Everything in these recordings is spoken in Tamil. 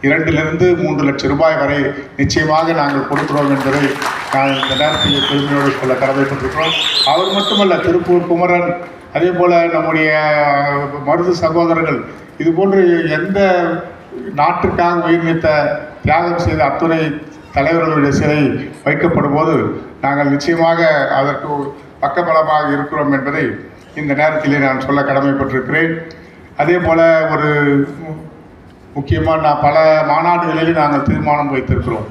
இரண்டிலிருந்து மூன்று லட்சம் ரூபாய் வரை நிச்சயமாக நாங்கள் கொடுக்கிறோம் என்பதை நான் இந்த நேரத்தில் பெருமையோடு சொல்ல கடமைப்பட்டிருக்கிறோம். அவர் மட்டுமல்ல திருப்பூர் குமரன் அதே போல் நம்முடைய மருது சகோதரர்கள் இது போன்று எந்த நாட்டுக்காக உயிர் நீத்த தியாகம் செய்த அத்துணை தலைவர்களுடைய சிலை வைக்கப்படும் போது நாங்கள் நிச்சயமாக அதற்கு பக்கபலமாக இருக்கிறோம் என்பதை இந்த நேரத்திலே நான் சொல்ல கடமைப்பட்டிருக்கிறேன். அதே போல் ஒரு முக்கியமாக நான் பல மாநாடுகளில் நாங்கள் தீர்மானம் வைத்திருக்கிறோம்.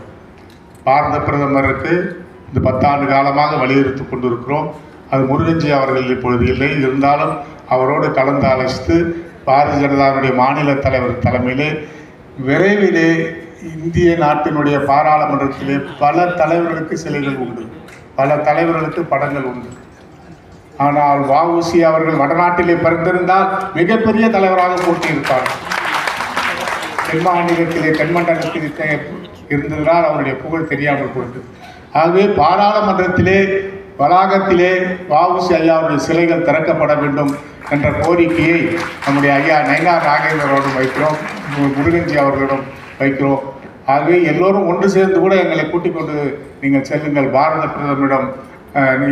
பாரத பிரதமருக்கு இந்த பத்தாண்டு காலமாக வலியுறுத்தி கொண்டிருக்கிறோம். அது முருகன்ஜி அவர்கள் இப்பொழுது இல்லை. இருந்தாலும் அவரோடு கலந்து ஆலோசித்து பாரதிய ஜனதாவுடைய மாநில தலைவர் தலைமையிலே விரைவிலே இந்திய நாட்டினுடைய பாராளுமன்றத்திலே பல தலைவர்களுக்கு சிலைகள் உண்டு. பல தலைவர்களுக்கு படங்கள் உண்டு. ஆனால் வஉசி அவர்கள் வடநாட்டிலே பிறந்திருந்தால் மிகப்பெரிய தலைவராக போட்டியிருப்பார்கள் தென் மாநிலத்திலே தென்மண்டலத்திலே அவருடைய புகழ் தெரியாமல் போனது. ஆகவே பாராளுமன்றத்திலே வளாகத்திலே வாவுசி ஐயாவுடைய சிலைகள் திறக்கப்பட வேண்டும் என்ற கோரிக்கையை நம்முடைய ஐயா நயினார் நாகேந்திரோடும் வைக்கிறோம் முருகன்ஜி அவர்களிடம் வைக்கிறோம். ஆகவே எல்லோரும் ஒன்று சேர்ந்து கூட எங்களை கூட்டிக் கொண்டு நீங்கள் செல்லுங்கள். பாரத பிரதமரிடம்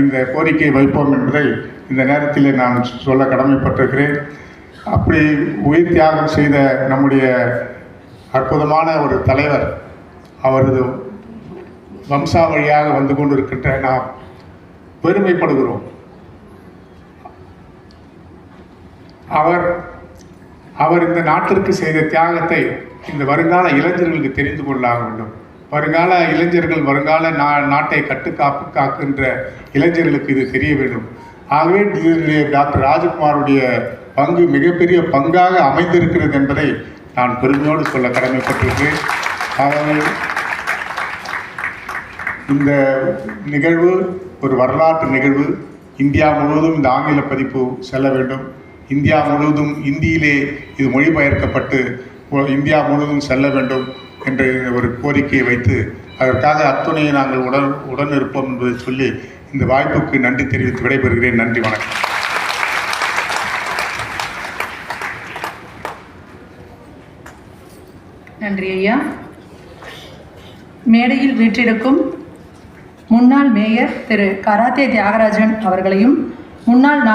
இந்த கோரிக்கையை வைப்போம் என்பதை இந்த நேரத்தில் நான் சொல்ல கடமைப்பட்டிருக்கிறேன். அப்படி உயிர் தியாகம் செய்த நம்முடைய அற்புதமான ஒரு தலைவர். அவரது வம்சாவழியாக வந்து கொண்டிருக்கின்ற நாம் பெருமைப்படுகிறோம். அவர் அவர் இந்த நாட்டிற்கு செய்த தியாகத்தை இந்த வருங்கால இளைஞர்களுக்கு தெரிந்து கொள்ளாக வேண்டும். வருங்கால இளைஞர்கள் வருங்கால நா நாட்டை கட்டுக்காப்பு காக்கின்ற இளைஞர்களுக்கு இது தெரிய வேண்டும். ஆகவே டாக்டர் ராஜகுமாருடைய பங்கு மிகப்பெரிய பங்காக அமைந்திருக்கிறது என்பதை நான் பெருமையோடு சொல்ல கடமைப்பட்டிருக்கிறேன். ஆகவே இந்த நிகழ்வு ஒரு வரலாற்று நிகழ்வு. இந்தியா முழுவதும் இந்த ஆங்கில பதிப்பு செல்ல வேண்டும். இந்தியா முழுவதும் இந்தியிலே இது மொழிபெயர்க்கப்பட்டு இந்தியா முழுவதும் செல்ல வேண்டும் என்ற ஒரு கோரிக்கையை வைத்து அதற்காக அத்துணையை நாங்கள் உடன் உடன் இருப்போம் என்பதை சொல்லி இந்த வாய்ப்புக்கு நன்றி தெரிவித்து விடைபெறுகிறேன். நன்றி வணக்கம். நன்றி ஐயா. மேடையில் வீற்றிருக்கும் முன்னாள் மேயர் திரு கராத்தே தியாகராஜன் அவர்களையும் முன்னாள் நா